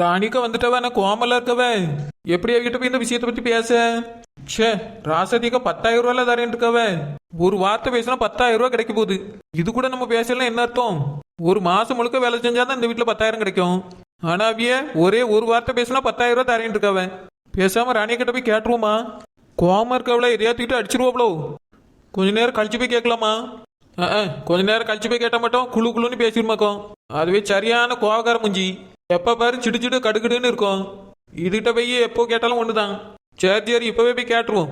ராணிக்கா வந்துட்டவ? நான் கோமலா இருக்கவ? எப்படி அவகிட்ட போய் இந்த விஷயத்தை பத்தி பேச? ஷே ராசதிக்கா பத்தாயிரம் ரூபாயில தரேன் இருக்கவ? ஒரு வார்த்தை பேசினா பத்தாயிரம் ரூபாய் கிடைக்க போகுது. இது கூட நம்ம பேசலாம் என்ன அர்த்தம்? ஒரு மாசம் முழுக்க வேலை செஞ்சாதான் இந்த வீட்டுல பத்தாயிரம் கிடைக்கும். ஆனா அவிய ஒரே ஒரு வார்த்தை பேசினா பத்தாயிரம் ரூபாய் தரேன் இருக்கவ? பேசாம ராணி கிட்ட போய் கேட்டுருவோமா? கோம இருக்கவள எதையாத்திட்டு அடிச்சிருவோப்ளோ கொஞ்ச நேரம் கழிச்சு போய் கேட்கலாமா? கொஞ்ச நேரம் கழிச்சு போய் கேட்ட மட்டும் குழு குழுன்னு பேசிருமாக்கோம். அதுவே சரியான கோவக்கார முஞ்சி. எப்போ பாரு சிடு சிடு கடுக்கிடுன்னு இருக்கும். இதுகிட்ட போய் எப்போ கேட்டாலும் ஒன்று தான் சரி இப்போவே போய் கேட்டுருவோம்.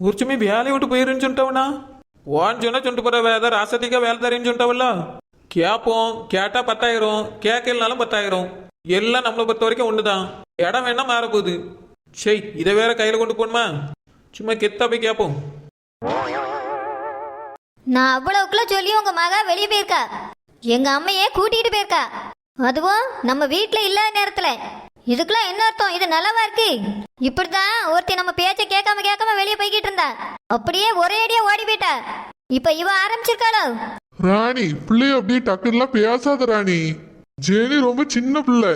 உரிச்சுமே வேலையை விட்டு போயிருன்னு சொல்லிட்டவனா? ஓன்னு சொன்னா சொல்லிட்டு போற வேற ராசத்திக்கா வேலை தரேன்னு சொல்லிட்டவல்ல கேட்போம் கேட்டா பத்தாயிரம் கேட்கலனாலும் பத்தாயிரம். எல்லாம் நம்மளை பொறுத்த வரைக்கும் ஒண்ணுதான். இடம் வேணா மாற போகுது சரி இதை வேற கையில கொண்டு போகணுமா? சும்மா கெத்தா போய் கேட்போம் நான் அவ்வளவுக்குள்ள சொல்லி உங்க மகா வெளியே போயிருக்கா. எங்க அம்மையே கூட்டிட்டு போயிருக்கா. அதுவும் நம்ம வீட்ல இல்லாத நேரத்துல. இதுக்கெல்லாம் என்ன அர்த்தம்? இது நல்லாவா இருக்கு? இப்படிதான் ஒருத்தி நம்ம பேச்ச கேட்காம கேட்காம வெளியே போய்கிட்டு இருந்தா. அப்படியே ஒரே அடியா ஓடி போயிட்டா. இப்ப இவ ஆரம்பிச்சிருக்காளோ? ராணி பிள்ளைய அப்படியே டக்குலாம் பேசாத ராணி. ஜெனி ரொம்ப சின்ன பிள்ளை.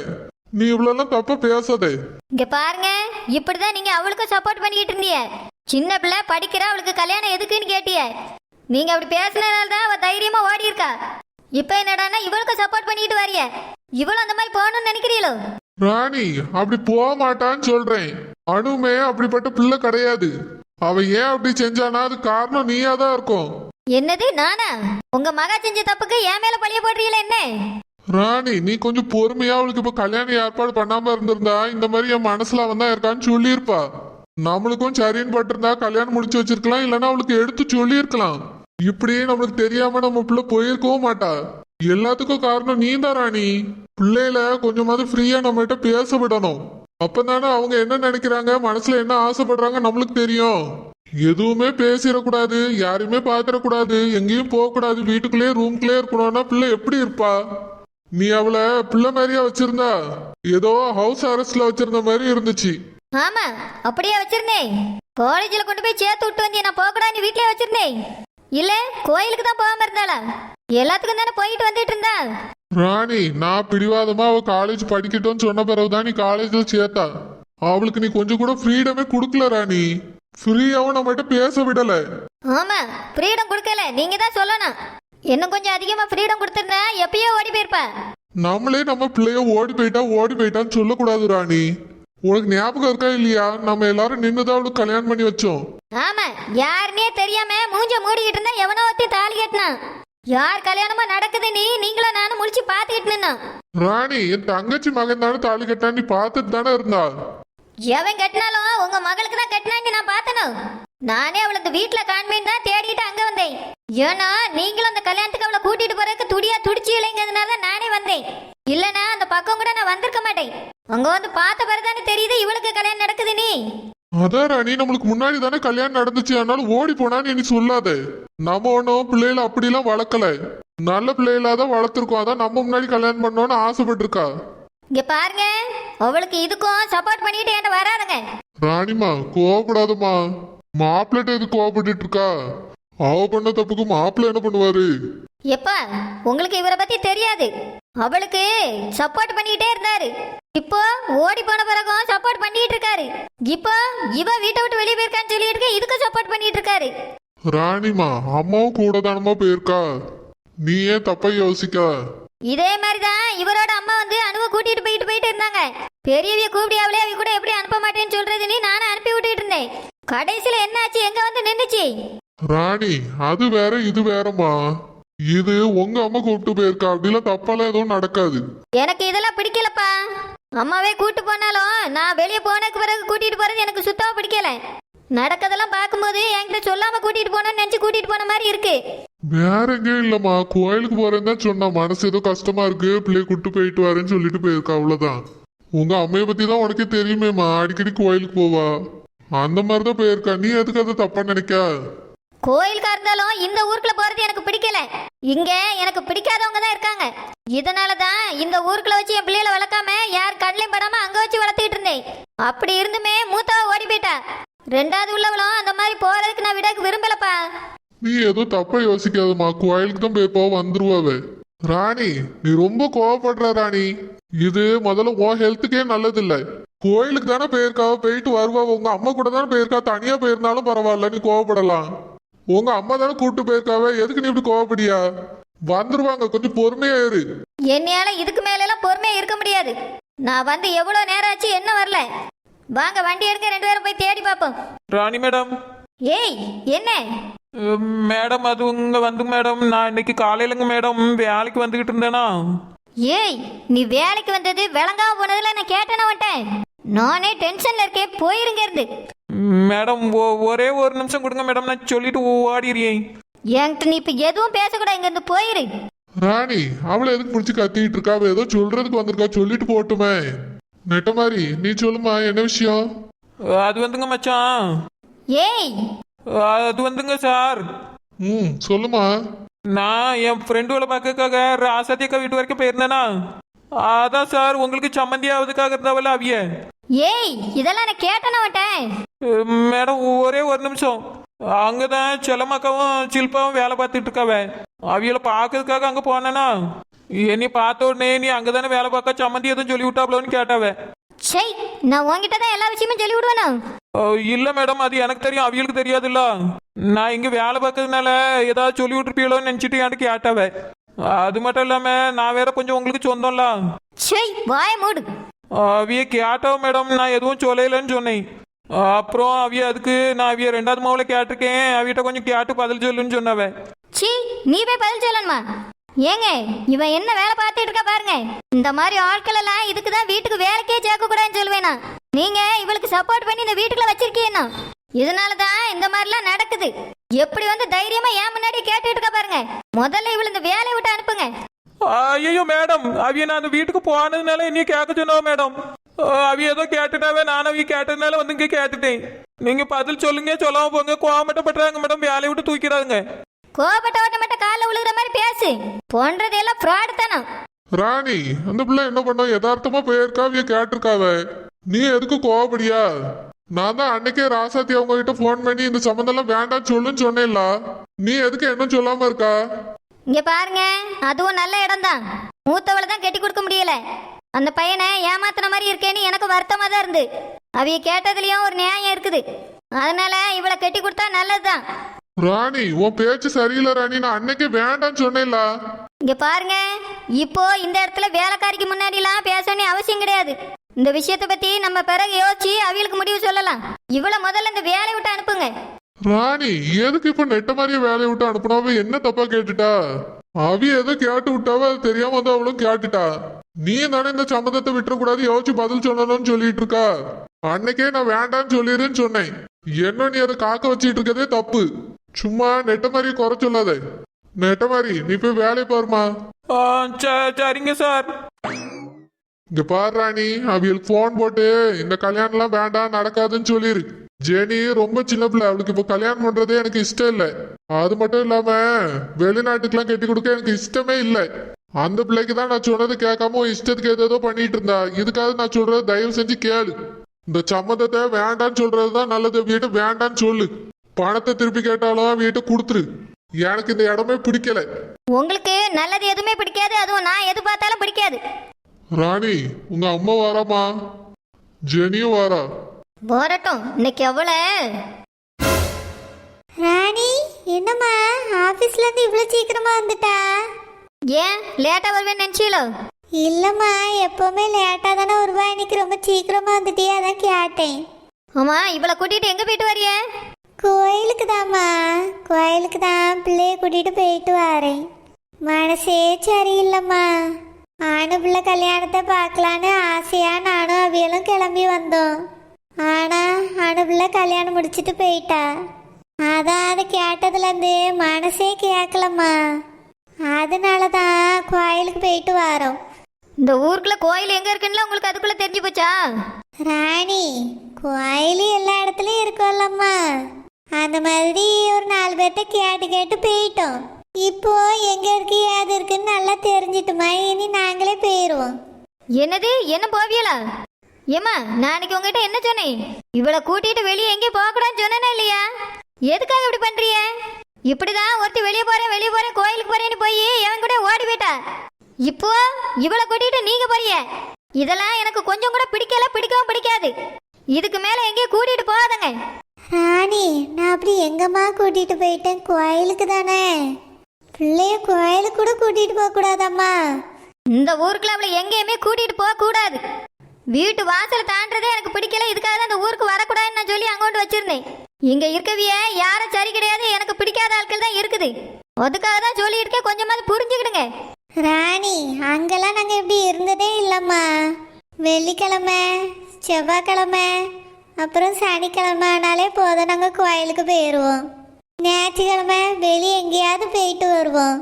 நீ இவ்வளவு தப்பா பேசாத. இங்க பாருங்க இப்படிதான் நீங்க அவளுக்கு சப்போர்ட் பண்ணிக்கிட்டு இருந்தீங்க. சின்ன பிள்ளை படிக்கிறா அவளுக்கு கல்யாணம் எதுக்குன்னு கேட்டிய. நீங்க அப்படி பேசினதால தான் அவ தைரியமா ஓடி இருக்கா. இப்ப என்னடான்னா இவளுக்கு சப்போர்ட் பண்ணிட்டு வரிய. இவளும் அந்த மாதிரி போகணும்னு நினைக்கிறீங்களோ ராணி அப்படி போக மாட்டான்னு சொல்றேன். அனுமே அப்படிப்பட்ட பிள்ளை கிடையாது. அவ ஏன் அப்படி செஞ்சானா? அது காரணம் நீயா தான் இருக்கும். என்னது நானா? உங்க மகா செஞ்ச தப்புக்கு என் மேல பழிய போடுறீங்களா என்ன? ராணி நீ கொஞ்சம் பொறுமையா அவளுக்கு இப்ப கல்யாணம் ஏற்பாடு பண்ணாம இருந்திருந்தா இந்த மாதிரி என் மனசுல அவன் தான் இருக்கான்னு சொல்லியிருப்பா. நம்மளுக்கும் சரின்னு பட்டிருந்தா கல்யாணம் முடிச்சு வச்சிருக்கலாம் இல்லைன்னா அவளுக்கு எடுத்து சொல்லியிருக்கலாம். இப்படியே நம்மளுக்கு தெரியாம நம்ம பிள்ளை போயிருக்கவும் மாட்டா. எல்லாத்துக்கும் காரணம் நீ தான் ராணி. பிள்ளையில கொஞ்சமாவது ஃப்ரீயா நம்ம கிட்ட பேச விடணும். அப்பதானே அவங்க என்ன நினைக்கிறாங்க மனசுல என்ன ஆசைப்படுறாங்க நம்மளுக்கு தெரியும். எதுவுமே பேசிடக்கூடாது யாரையுமே பாத்திரக்கூடாது எங்கேயும் போகக்கூடாது வீட்டுக்குள்ளேயே ரூம்குள்ளே இருக்கணும்னா பிள்ளை எப்படி இருப்பா? நீ அவளை பிள்ளை மாதிரியா வச்சிருந்தா? ஏதோ ஹவுஸ் அரெஸ்ட்ல வச்சிருந்த மாதிரி இருந்துச்சு. ஆமா அப்படியே வச்சிருந்தேன். காலேஜ்ல கொண்டு போய் சேர்த்து விட்டு வந்தேன் நான் போகக்கூடாது வீட்லயே வச்சிருந்தேன். இல்ல கோயிலுக்கு தான் போகாம இருந்தாளா? எல்லாத்துக்கும் தானே போயிட்டு வந்துட்டு இருந்தா? ராணி நான் பிடிவாதமா அவ காலேஜ் படிக்கட்டும்னு சொன்ன பிறகுதான் நீ காலேஜ்ல சேர்த்தா. அவளுக்கு நீ கொஞ்சம் கூட ஃப்ரீடமே கொடுக்கல ராணி. ஃப்ரீயாவும் நம்மகிட்ட பேச விடல. ஆமா ஃப்ரீடம் கொடுக்கல. நீங்க தான் சொல்லணும். இன்னும் கொஞ்சம் அதிகமா ஃப்ரீடம் கொடுத்திருந்தா எப்பயோ ஓடி போயிருப்பா. நம்மளே நம்ம பிள்ளைய ஓடி போயிட்டா ஓடி போயிட்டான்னு சொல்லக்கூடாது ராணி. உனக்கு ஞாபகம் இருக்கா இல்லையா? நம்ம எல்லாரும் நின்னுதான் அவளுக்கு கல்யாணம் பண்ணி வச்சோம். ஆமா யாருன்னே தெரியாம மூஞ்ச மூடிக்கிட்டு இருந்தா எவனோ ஒருத்தி தாலி கட்டினான் யார் கல்யாணமா நடக்குது நீ நீங்களும் நானும் முழிச்சு பாத்துக்கிட்டு நின்னோம். ராணி என் தங்கச்சி மகன் தானே தாலி கட்டா நீ பார்த்துட்டு தானே இருந்தா? எவன் கட்டினாலும் உங்க மகளுக்கு தான் கட்டினான்னு நான் பார்த்தனும் நானே அவளுக்கு வீட்டுல காண்பேன் தான் தேடிட்டு அங்க வந்தேன். ஏன்னா நீங்களும் அந்த கல்யாணத்துக்கு அவளை கூட்டிட்டு போறதுக்கு துடியா துடிச்சு இல்லைங்கிறதுனால தான் நானே வந்தேன். இல்லனா அந்த பக்கம் கூட நான் வந்திருக்க மாட்டேன். அங்க வந்து பார்த்த பிறதானே தெரியுது இவளுக்கு கல்யாணம் நடக்குது நீ. அதான் ராணி நம்மளுக்கு முன்னாடி தானே கல்யாணம் நடந்துச்சு அதனால ஓடி போனான்னு நீ சொல்லாத. நம்ம ஒன்றும் பிள்ளைகளை அப்படிலாம் வளர்க்கல. நல்ல பிள்ளைகளா தான் வளர்த்துருக்கோம் அதான் நம்ம முன்னாடி கல்யாணம் பண்ணோன்னு ஆசைப்பட்டிருக்கா. இங்க பாருங்க அவளுக்கு இதுக்கும் சப்போர்ட் பண்ணிட்டு என்கிட்ட வராதுங்க ராணிமா கோவப்படாதம்மா. மாப்பிள்ளட்ட எது கோவப்பட்டுட்டு இருக்கா அவ பண்ண தப்புக்கு மாப்பிள்ளை என்ன பண்ணுவாரு? எப்பா உங்களுக்கு இவரை பத்தி தெரியாது. அவளுக்கு சப்போர்ட் பண்ணிட்டே இருந்தாரு. இப்போ ஓடி போன பிறகும் சப்போர்ட் பண்ணிட்டு இருக்காரு. இப்போ இவ வீட்டை விட்டு வெளியே போயிருக்கான்னு சொல்லிட்டு இதுக்கு சப்போர்ட் பண்ணிட்டு இருக்காரு. ராணிமா அம்மாவும் கூட தானமா போயிருக்கா? நீ ஏன் தப்பா யோசிக்க? இதே மாதிரி தான் இவரோட அம்மா வந்து அனுவ கூட்டிட்டு போயிட்டு போயிட்டு இருந்தாங்க. பெரியவிய கூப்பிடி அவளே அவ கூட எப்படி அனுப்ப மாட்டேன்னு சொல்றது நீ நானும் அனுப்பி விட்டுட்டு இருந்தேன். கடைசியில என்னாச்சு எங்க வந்து நின்னுச்சு? ராணி அது வேற இது வேறம்மா. இது உங்க அம்மா கூப்பிட்டு போயிருக்கா அப்படிலாம் தப்பாலாம் எதுவும் நடக்காது. எனக்கு இதெல்லாம் பிடிக்கலப்பா. அம்மாவே கூட்டு போனாலும் நான் வெளியே போனதுக்கு பிறகு கூட்டிட்டு போறது எனக்கு சுத்தமா பிடிக்கல. நடக்கதெல்லாம் பார்க்கும்போது என்கிட்ட சொல்லாம கூட்டிட்டு போனோம்னு நினைச்சு கூட்டிட்டு போன மாதிரி இருக்கு. வேற எங்கேயும் இல்லம்மா. கோயிலுக்கு போறேன்னு தான் சொன்னா. மனசு ஏதோ கஷ்டமா இருக்கு. பிள்ளைய கூட்டு போயிட்டு வரேன்னு சொல்லிட்டு போயிருக்கா. அவ்வளவுதான். உங்க அம்மைய பத்தி தான் உனக்கே தெரியுமேம்மா. அடிக்கடி கோயிலுக்கு போவா. அந்த மாதிரி தான் போயிருக்கா. நீ எதுக்கு அதை தப்பா நினைக்க? கோயிலுக்கா இருந்தாலும் இந்த ஊருக்குள்ள போறது எனக்கு பிடிக்கல. இங்க எனக்கு பிடிக்காதவங்க தான் இருக்காங்க. இதனால தான் இந்த ஊருக்குள்ள வச்சு என் பிள்ளைகளை வளர்க்காம யார் கண்ணிலையும் படாம அங்க வச்சு வளர்த்துக்கிட்டு இருந்தேன். அப்படி இருந்துமே மூத்தவ ஓடி போயிட்டா. ரெண்டாவது உள்ளவளும் அந்த மாதிரி போறதுக்கு நான் விடக்கு விரும்பலப்பா. நீ ஏதோ தப்பா யோசிக்காதம்மா. கோயிலுக்கு தான் போய் போக வந்துருவாவே ராணி நீ ரொம்ப கோவப்படுற ராணி. இது முதல்ல உன் ஹெல்த்துக்கே நல்லது இல்ல கோயிலுக்கு தானே போயிருக்கா? போயிட்டு வருவா. உங்க அம்மா கூட தானே போயிருக்கா? தனியா போயிருந்தாலும் பரவாயில்ல நீ கோவப்படலாம். உங்க அம்மா தானே கூப்பிட்டு போயிருக்காவ? எதுக்கு நீ இப்படி கோவப்படியா? வந்துருவாங்க. கொஞ்சம் பொறுமையா இரு என்னையால இதுக்கு மேலெல்லாம் பொறுமையா இருக்க முடியாது. நான் வந்து எவ்வளோ நேரம் ஆச்சு என்ன வரல. வாங்க வண்டி எடுக்க ரெண்டு பேரும் போய் தேடி பார்ப்போம். ராணி மேடம். ஏய் என்ன? மேடம் அது உங்க வந்து மேடம். நான் இன்னைக்கு காலையிலங்க மேடம். வேலைக்கு வந்துகிட்டு இருந்தேனா? ஏய் நீ வேலைக்கு வந்தது விளங்காம போனதுல நான் கேட்டேன வந்துட்டேன் நானே டென்ஷன்ல இருக்கேன். போயிருங்க இருந்து. மேடம் ஒ- ஒரே ஒரு நிமிஷம் கொடுங்க மேடம். நான் சொல்லிட்டு ஓடிடுறேன். என்கிட்ட நீ இப்ப எதுவும் பேசக்கூடாது இங்க இருந்து போயிரு. ராணி அவளை எதுக்கு பிடிச்சி கத்திட்டு இருக்கா? அவ ஏதோ சொல்றதுக்கு வந்திருக்கா. சொல்லிட்டு போட்டுமே. நெட்ட மாதிரி நீ சொல்லுமா என்ன விஷயம்? அது வந்துங்க மச்சான். ஏய்! அது வந்துங்க சார். ம் சொல்லுமா. நான் என் ஃப்ரெண்டுகளை பார்க்கறதுக்காக ராசாத்தி அக்கா வீட்டு வரைக்கும் போயிருந்தேனா? அதான் சார் உங்களுக்கு சம்மந்தி ஆகுதுக்காக இருந்தாவல்ல அவிய? ஏய் இதெல்லாம் நான் கேட்டேன வந்துட்டேன் அஹ், மேடம் ஒரே ஒரு நிமிஷம். அங்கதான் செல்லம்மாக்காவும் சில்பாவும் வேலை பார்த்துட்டு இருக்காவ. அவியலை பார்க்கறதுக்காக அங்க போனேனா? என்னை பார்த்த உடனே நீ அங்கதானே வேலை பார்க்க சம்மந்தி எதுவும் சொல்லி விட்டாப்லன்னு கேட்டாவ. சை நான் தான் எல்லா விஷயமும் சொல்லி விடுவேனா? இல்ல மேடம் அது எனக்கு தெரியும் அவியலுக்கு தெரியாதுல்ல. நான் இங்க வேலை பார்க்கறதுனால ஏதாவது சொல்லி விட்டுருப்பீங்களோன்னு நினைச்சிட்டு என்கிட்ட கேட்டாவ. அது மட்டும் இல்லாம நான் வேற கொஞ்சம் உங்களுக்கு சொந்தம்ல. சை வாய மூடு. அவிய கேட்டவ மேடம் நான் எதுவும் சொல்லலைன்னு சொன்னேன். அப்புறம் அவிய அதுக்கு நான் அவிய ரெண்டாவது மாவுல கேட்டிருக்கேன். அவிட்ட கொஞ்சம் கேட்டு பதில் சொல்லுன்னு சொன்னவ. சீ நீ போய் பதில் சொல்லணுமா? ஏங்க இவன் என்ன வேலை பார்த்துட்டு இருக்கா பாருங்க. இந்த மாதிரி ஆட்கள் எல்லாம் இதுக்கு தான் வீட்டுக்கு வேலைக்கே சேர்க்க கூடாதுன்னு சொல்லுவேனா. நீங்க இவளுக்கு சப்போர்ட் பண்ணி இந்த வீட்டுக்குள்ள வச்சிருக்கீங்க இதனால தான் இந்த மாதிரிலாம் நடக்குது. எப்படி வந்து தைரியமா ஏன் முன்னாடி கேட்டுட்டு இருக்கா பாருங்க. முதல்ல இவளை இந்த வேலையை விட்டு அனுப்புங்க. ஐயோ மேடம். அவிய நான் அந்த வீட்டுக்கு போனதுனால என்னைய கேட்க சொன்னவ மேடம். அவிய ஏதோ கேட்டுட்டாவே நான் அவிய கேட்டதுனால வந்து இங்க கேட்டுட்டேன். நீங்க பதில் சொல்லுங்க சொல்லாம போங்க. கோவமட்டப்படுறாங்க மேடம் வேலையை விட்டு தூக்கிறாங்க கோபப்பட்ட ஓட்ட மட்டும் காலில் விழுகிற மாதிரி பேசு. போன்றது எல்லாம் ஃப்ராடு தானே. ராணி அந்த பிள்ளை என்ன பண்ண? யதார்த்தமா போயிருக்கா அவிய கேட்டிருக்காவ. நீ எதுக்கு கோவப்படியா? நான் தான் அன்னைக்கே ராசாத்தி அவங்க கிட்ட ஃபோன் பண்ணி இந்த சம்மந்தம்லாம் வேண்டாம் சொல்லுன்னு சொன்னேன்ல. நீ எதுக்கு என்ன சொல்லாம இருக்கா? இங்க பாருங்க அதுவும் நல்ல இடம்தான். மூத்தவளை தான் கட்டி கொடுக்க முடியல. அந்த பையனை ஏமாத்துன மாதிரி இருக்கேன்னு எனக்கு வருத்தமா தான் இருந்து. அவைய கேட்டதுலயும் ஒரு நியாயம் இருக்குது. அதனால இவளை கட்டி கொடுத்தா நல்லதுதான். ராணி உன் பேச்சு சரியில்லை ராணி. நான் அன்னைக்கே வேண்டாம்னு சொன்னேன்ல. இங்க பாருங்க. இப்போ இந்த இடத்துல வேலைக்காரிக்கு முன்னாடிலாம் பேச வேண்டிய அவசியம் கிடையாது. இந்த விஷயத்தை பத்தி நம்ம பிறகு யோசிச்சு அவியலுக்கு முடிவு சொல்லலாம். இவளை முதல்ல இந்த வேலையை விட்டு அனுப்புங்க. ராணி எதுக்கு இப்ப நெட்ட மாதிரியே வேலையை விட்டு அனுப்புனாவ? என்ன தப்பா கேட்டுட்டா? அவி ஏதோ கேட்டு விட்டாவ அது தெரியாம வந்து அவளும் கேட்டுட்டா. நீ தானே இந்த சம்மந்தத்தை விட்டுறக்கூடாது யோசிச்சு பதில் சொல்லணும்னு சொல்லிட்டு இருக்கா அன்னைக்கே நான் வேண்டாம்னு சொல்லிடுன்னு சொன்னேன். என்ன நீ அதை காக்க வச்சிட்டு இருக்கதே தப்பு. சும்மா நெட்ட மாதிரி குறை சொல்லாத. நெட்ட மாதிரி நீ போய் வேலையை பாருமா சரிங்க சார். இங்க பாரு ராணி. அவியலுக்கு போன் போட்டு இந்த கல்யாணம்லாம் வேண்டாம் நடக்காதுன்னு சொல்லிரு. ஜெனி ரொம்ப சின்ன பிள்ளை. அவளுக்கு இப்ப கல்யாணம் பண்றதே எனக்கு இஷ்டம் இல்ல. அது மட்டும் இல்லாம வெளிநாட்டுக்கெல்லாம் கட்டி கொடுக்க எனக்கு இஷ்டமே இல்ல. அந்த பிள்ளைக்கு தான் நான் சொன்னது கேட்காம உன் இஷ்டத்துக்கு ஏதேதோ பண்ணிட்டு இருந்தா. இதுக்காக நான் சொல்றது தயவு செஞ்சு கேளு. இந்த சம்மந்தத்தை வேண்டான்னு சொல்றதுதான் நல்லது. வீட்டை வேண்டான்னு சொல்லு. பணத்தை திருப்பி கேட்டாலும் வீட்டை கொடுத்துரு. எனக்கு இந்த இடமே பிடிக்கல. உங்களுக்கு நல்லது எதுவுமே பிடிக்காது. அதுவும் நான் எது பார்த்தாலும் பிடிக்காது. ராணி உங்க அம்மா வாராமா ஜெனியும் வாரா. போரட்டும். இன்னைக்கு எவ்வளோ? ராணி என்னம்மா? ஆபீஸ்ல இருந்து இவ்வளவு சீக்கிரமா வந்துட்டா? ஏன்? லேட்டா வருவேன்னு நினைச்சீங்களோ இல்லம்மா எப்பவுமே லேட்டா தானே வருவா. இன்னைக்கு ரொம்ப சீக்கிரமா வந்துட்டியே அதான் கேட்டேன். ஆமா இவளை கூட்டிட்டு எங்க போயிட்டு வரிய? கோயிலுக்கு தாம்மா. கோயிலுக்கு தான் பிள்ளைய கூட்டிட்டு போயிட்டு வரேன். மனசே சரியில்லைம்மா. ஆணு பிள்ளை கல்யாணத்தை பார்க்கலான்னு ஆசையா நானும் அவியலும் கிளம்பி வந்தோம். ஆனா அணு பிள்ளை கல்யாணம் முடிச்சிட்டு போயிட்டா. அதான் அதை கேட்டதுலேருந்து மனசே கேட்கலம்மா அதனால தான் கோயிலுக்கு போயிட்டு வரோம். இந்த ஊருக்குள்ள கோயில் எங்க இருக்குன்னு உங்களுக்கு அதுக்குள்ள தெரிஞ்சு போச்சா? ராணி கோயில் எல்லா இடத்துலயும் இருக்கும்லம்மா. அந்த மாதிரி ஒரு நாலு பேர்த்த கேட்டு கேட்டு போயிட்டோம். இப்போ எங்க இருக்கு ஏது இருக்குன்னு நல்லா தெரிஞ்சிட்டுமா? இனி நாங்களே போயிடுவோம் என்னது? என்ன போவியலா? ஏமா நாளைக்கு உங்ககிட்ட என்ன சொன்னேன்? இவளை கூட்டிட்டு வெளியே எங்கேயும் போக கூடாதுன்னு சொன்னேனா இல்லையா? எதுக்காக இப்படி பண்றிய இப்படிதான் ஒருத்தி வெளியே போறேன் வெளியே போறேன் கோயிலுக்கு போறேன்னு போய் எவன் கூட ஓடி போயிட்டா இப்போ இவளை கூட்டிட்டு நீங்க போறிய இதெல்லாம் எனக்கு கொஞ்சம் கூட பிடிக்கல பிடிக்கவும் பிடிக்காது. இதுக்கு மேல எங்கேயும் கூட்டிட்டு போகாதங்க. ராணி நான் அப்படி எங்கம்மா கூட்டிட்டு போயிட்டேன்? கோயிலுக்கு தானே? பிள்ளைய கோயிலுக்கு கூட கூட்டிட்டு போக கூடாதம்மா. இந்த ஊருக்குள்ள அவளை எங்கேயுமே கூட்டிட்டு போக கூடாது. வீட்டு வாசல் தாண்டதே எனக்கு பிடிக்கல. இதுக்காக தான் இந்த ஊருக்கு வரக்கூடாதுன்னு நான் சொல்லி அங்கோண்டு வச்சிருந்தேன். இங்க இருக்கவிய யாரும் சரி கிடையாது. எனக்கு பிடிக்காத ஆட்கள் தான் இருக்குது. அதுக்காக தான் சொல்லிட்டு இருக்கேன் கொஞ்சமாவது புரிஞ்சுக்கிடுங்க. ராணி அங்கெல்லாம் நாங்கள் இப்படி இருந்ததே இல்லைம்மா. வெள்ளிக்கிழமை செவ்வாய்க்கிழமை அப்புறம் சனிக்கிழமை ஆனாலே போதும் நாங்கள் கோயிலுக்கு போயிடுவோம் ஞாயிற்றுக்கிழமை வெளியே எங்கேயாவது போயிட்டு வருவோம்.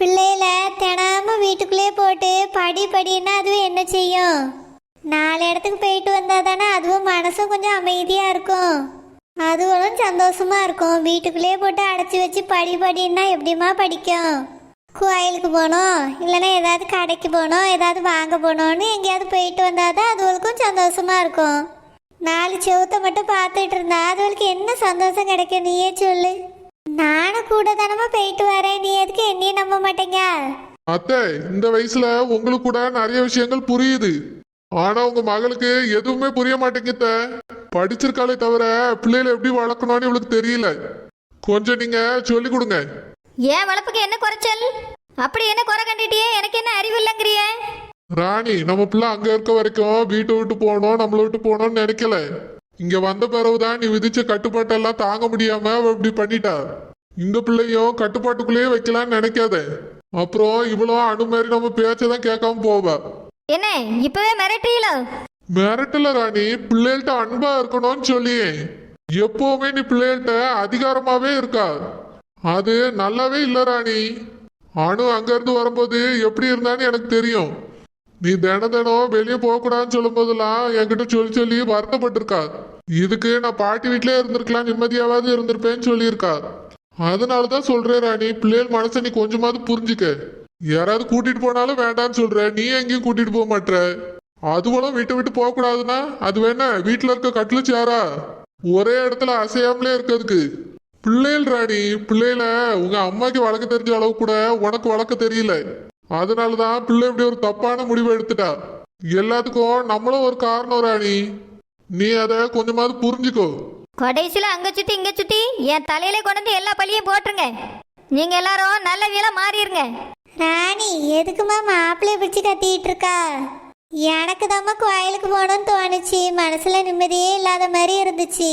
பிள்ளையில தினமும் வீட்டுக்குள்ளே போட்டு படி படின்னா அதுவும் என்ன செய்யும்? நாலு இடத்துக்கு போயிட்டு வந்தால் தானே அதுவும் மனசும் கொஞ்சம் அமைதியாக இருக்கும். அதுவும் சந்தோஷமா இருக்கும். வீட்டுக்குள்ளேயே போட்டு அடைச்சி வச்சு படி படின்னா எப்படிம்மா படிக்கும்? கோயிலுக்கு போகணும் இல்லைன்னா ஏதாவது கடைக்கு போகணும் ஏதாவது வாங்க போகணும்னு எங்கேயாவது போயிட்டு வந்தால் தான் அதுவளுக்கும் சந்தோஷமா இருக்கும். நாலு செவத்தை மட்டும் பார்த்துட்டு இருந்தா அதுவளுக்கு என்ன சந்தோஷம் கிடைக்கும்? நீயே சொல்லு. நானும் கூட தானமா போயிட்டு வரேன். நீ எதுக்கு என்னையும் நம்ப மாட்டேங்க? அத்தை இந்த வயசுல உங்களுக்கு கூட நிறைய விஷயங்கள் புரியுது. ஆனா உங்க மகளுக்கு எதுவுமே புரிய மாட்டேங்குத படிச்சிருக்காளே தவிர பிள்ளைகளை எப்படி வளர்க்கணும்னு இவளுக்கு தெரியல. கொஞ்சம் நீங்க சொல்லி கொடுங்க. ஏன் வளர்ப்புக்கு என்ன குறைச்சல்? அப்படி என்ன குறை கண்டுட்டியே? எனக்கு என்ன அறிவு இல்லைங்கிறிய ராணி நம்ம பிள்ளை அங்க இருக்க வரைக்கும் வீட்டை விட்டு போகணும் நம்மளை விட்டு போகணும்னு நினைக்கல. இங்க வந்த பிறகுதான் நீ விதிச்ச கட்டுப்பாட்டெல்லாம் தாங்க முடியாம இப்படி பண்ணிட்டா. இந்த பிள்ளையும் கட்டுப்பாட்டுக்குள்ளேயே வைக்கலாம்னு நினைக்காத. அப்புறம் இவ்வளோ அணு மாதிரி நம்ம பேச்சதான் கேட்காம போவா. என்ன இப்பவே மிரட்டுறீங்களோ மிரட்டல ராணி பிள்ளைகள்ட்ட அன்பா இருக்கணும்னு சொல்லி எப்பவுமே நீ பிள்ளைகள்ட்ட அதிகாரமாவே இருக்கா. அது நல்லாவே இல்ல ராணி. அணு அங்கேருந்து வரும்போது எப்படி இருந்தான்னு எனக்கு தெரியும். நீ தினம் தினம் வெளியே போகக்கூடாதுன்னு சொல்லும் போதெல்லாம் என்கிட்ட சொல்லி சொல்லி வருத்தப்பட்டிருக்கா இதுக்கு நான் பாட்டி வீட்டிலே இருந்திருக்கலாம் நிம்மதியாவது இருந்திருப்பேன்னு சொல்லியிருக்கா அதனாலதான் சொல்றேன் ராணி பிள்ளைகள் மனசை நீ கொஞ்சமாவது புரிஞ்சுக்க. யாராவது கூட்டிட்டு போனாலும் வேண்டாம்னு சொல்ற நீ எங்கேயும் கூட்டிட்டு போக மாட்ற. அதுவெல்லாம் விட்டு விட்டு போக கூடாதுன்னா அது வேணா வீட்டுல இருக்க கட்டில் சேரா. ஒரே இடத்துல அசையாமலே இருக்கிறதுக்கு. பிள்ளைகள் ராணி பிள்ளைகள உங்க அம்மாக்கு வளர்க்க தெரிஞ்ச அளவு கூட உனக்கு வளர்க்க தெரியல. அதனாலதான் பிள்ளை இப்படி ஒரு தப்பான முடிவு எடுத்துட்டா. எல்லாத்துக்கும் நம்மளும் ஒரு காரணம் ராணி. நீ அதை கொஞ்சமாவது புரிஞ்சுக்கோ. கடைசியில் அங்க சுத்தி இங்க சுத்தி என் தலையில கொண்டு எல்லா பழியும் போட்டுருங்க. நீங்க எல்லாரும் நல்ல வீல மாறிடுங்க ராணி எதுக்குமா மாப்பிள்ளைய பிடிச்சி கத்திட்டு இருக்கா எனக்கு தாம்மா கோயிலுக்கு போகணும்னு தோணுச்சு. மனசுல நிம்மதியே இல்லாத மாதிரி இருந்துச்சு.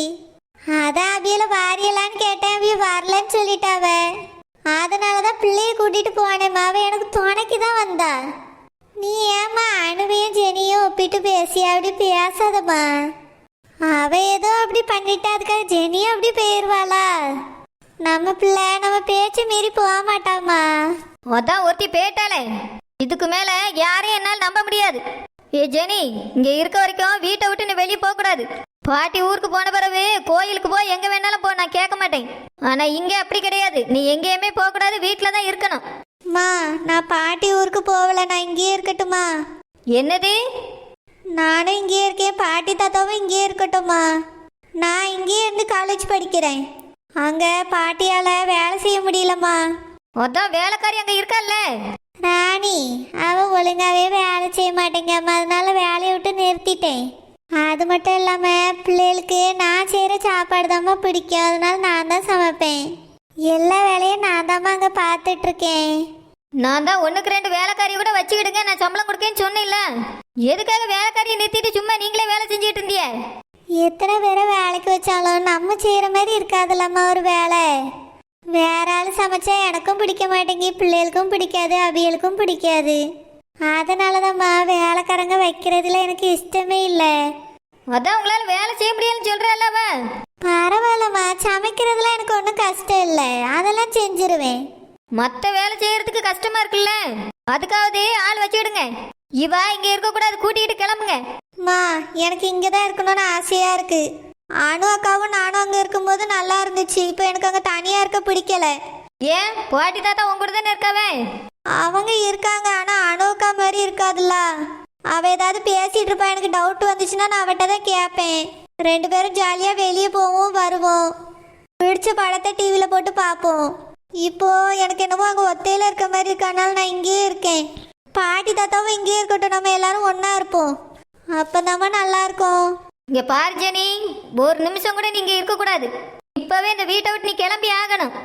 அதான் அபியில வாரியலான்னு கேட்டேன். அபிய வரலன்னு சொல்லிட்டாவ. அதனாலதான் பிள்ளைய கூட்டிட்டு போனேம்மா. அவ எனக்கு துணைக்கு தான் வந்தா. நீ ஏம்மா அணுவையும் ஜெனியும் ஒப்பிட்டு பேசி அப்படி பேசாதம்மா. அவ ஏதோ அப்படி பண்ணிட்டா. அதுக்காக ஜெனியும் அப்படி போயிருவாளா? நம்ம பிள்ளை நம்ம பேச்சு மீறி போக மாட்டாமா அதான் ஒருத்தி போயிட்டாளே இதுக்கு மேல யாரையும் என்னால் நம்ப முடியாது. ஏ ஜெனி இங்க இருக்க வரைக்கும் வீட்டை விட்டு நீ வெளியே போக கூடாது பாட்டி ஊருக்கு போன பிறகு கோயிலுக்கு போய் எங்க வேணாலும் போ நான் கேட்க மாட்டேன். ஆனா இங்க அப்படி கிடையாது. நீ எங்கேயுமே போக கூடாது வீட்டுல தான் இருக்கணும். மா நான் பாட்டி ஊருக்கு போகல நான் இங்கேயே இருக்கட்டுமா என்னது? நானும் இங்கேயே இருக்கேன் பாட்டி தாத்தாவும் இங்கேயே இருக்கட்டும்மா. நான் இங்கேயே இருந்து காலேஜ் படிக்கிறேன். அங்கே பாட்டியால் வேலை செய்ய முடியலம்மா. அதான் வேலைக்காரி அங்க இருக்கல்ல ராணி அவ ஒழுங்காவே வேலை செய்ய மாட்டேங்கம்மா சாப்பாடு தாம்மா பிடிக்கும். அதனால நான் தான் சமைப்பேன். எல்லா வேலையும் நான் தாம்மா அங்கே பார்த்துட்ருக்கேன். நான் தான் ஒண்ணுக்கு ரெண்டு வேலைக்காரி கூட வச்சுக்கிடுங்க. நான் சம்பளம் கொடுக்கேன்னு சொன்னேன்ல. எதுக்காக வேலைக்காரியை நிறுத்திட்டு சும்மா நீங்களே வேலை செஞ்சுட்டு இருந்திய? எத்தனை பேரை வேலைக்கு வச்சாலும் நம்ம செய்கிற மாதிரி இருக்காதுல்லம்மா ஒரு வேலை. வேற ஆள் சமைச்சா எனக்கும் பிடிக்க மாட்டேங்கி பிள்ளைகளுக்கும் பிடிக்காது அவியலுக்கும் பிடிக்காது. அதனால தான்மா வேலைக்காரங்க வைக்கிறதுல எனக்கு இஷ்டமே இல்லை. அதான் உங்களால வேலை செய்ய முடியலன்னு சொல்றல்லவ பரவாயில்லம்மா சமைக்கிறதுல எனக்கு ஒன்றும் கஷ்டம் இல்லை. அதெல்லாம் செஞ்சிருவேன். மத்த வேலை செய்யறதுக்கு கஷ்டமா இருக்குல்ல? அதுக்காவது ஆள் வச்சுக்கிடுங்க இவ இங்க இருக்க கூடாது கூட்டிகிட்டு கிளம்புங்க. அம்மா எனக்கு இங்கே தான் இருக்கணும்னு ஆசையாக இருக்கு. அனு அக்காவும் நானும் அங்கே இருக்கும்போது நல்லா இருந்துச்சு. இப்போ எனக்கு அங்கே தனியாக இருக்க பிடிக்கல. ஏன்? பாட்டி தாத்தா உங்க கூட தானே இருக்காவே? அவங்க இருக்காங்க ஆனா அனுக்கா மாதிரி இருக்காதுல்ல. அவள் ஏதாவது பேசிகிட்டு இருப்பா எனக்கு டவுட் வந்துச்சுன்னா நான் அவட்ட தான் கேட்பேன் ரெண்டு பேரும் ஜாலியாக வெளியே போவோம் வருவோம். பிடிச்ச படத்தை டிவியில் போட்டு பார்ப்போம். இப்போது எனக்கு என்னமோ அங்கே ஒத்தையில் இருக்க மாதிரி இருக்கனால நான் இங்கேயே இருக்கேன். பாட்டி தாத்தாவும் இங்கேயே இருக்கட்டும் நம்ம எல்லாரும் ஒன்றா இருப்போம். அப்போ நல்லா நல்லாயிருக்கும் இங்கே பார் ஜெனி. ஒரு நிமிஷம் கூட நீங்கள் இருக்கக்கூடாது. இப்போவே இந்த வீட்டை விட்டு நீ கிளம்பி ஆகணும்.